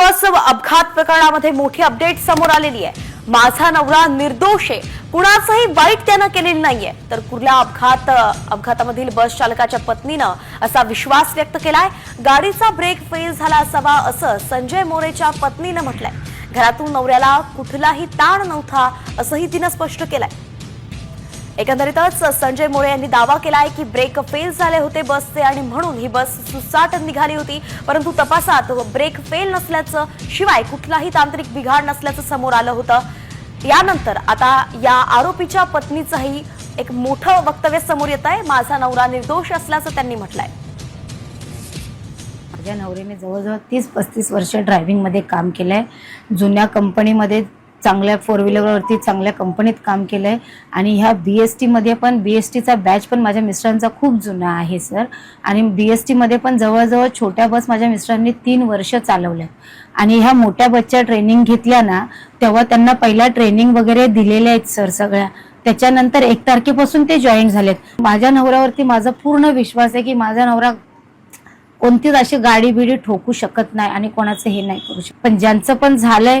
बस अपघात प्रकरणामध्ये मोठी अपडेट समोर आलेली आहे. माझा नवरा निर्दोष आहे. कुणाचंही वाईट त्यानं केलेलं नाहीये. तर कुर्ला अपघात अपघातामधील बस चालकाच्या पत्नीनं असा विश्वास व्यक्त केलाय? गाडीचा ब्रेक फेल झाला असावा असं संजय मोरेच्या पत्नीनं म्हटलंय. घरातून नवऱ्याला कुठलाही ताण नव्हता असंही तिनं स्पष्ट केलंय. एकंदरीतच संजय मोरे यांनी दावा केला आहे की ब्रेक फेल झाले होते बसचे आणि म्हणून ही बस सुसाट निघाली होती. परंतु तपासात ब्रेक फेल नसल्याचं शिवाय कुठलाही तांत्रिक बिघाड नसल्याचं समोर आलं होतं. यानंतर आता या आरोपीच्या पत्नीचंही एक मोठं वक्तव्य समोर येत आहे. माझा नवरा निर्दोष असल्याचं त्यांनी म्हटलंय. माझ्या नवरीने जवळजवळ तीस पस्तीस वर्ष ड्रायव्हिंगमध्ये काम केलं आहे जुन्या कंपनीमध्ये चांगल्या फोर व्हीलरवरती चांगल्या कंपनीत काम केलं आहे आणि ह्या बी एस टीमध्ये पण बी एस टीचा बॅच पण माझ्या मिस्टरांचा खूप जुना आहे सर आणि बी एस टीमध्ये पण जवळजवळ छोट्या बस माझ्या मिस्टरांनी तीन वर्ष चालवल्या आणि ह्या मोठ्या बसच्या ट्रेनिंग घेतल्या ना तेव्हा त्यांना पहिला ट्रेनिंग वगैरे दिलेल्या आहेत सर सगळ्या. त्याच्यानंतर एक तारखेपासून ते जॉईन झालेत. माझ्या नवऱ्यावरती माझा पूर्ण विश्वास आहे की माझा नवरा कोणतीच अशी गाडी बिडी ठोकू शकत नाही आणि कोणाचं हे नाही करू शकत. पण ज्यांचं पण झालंय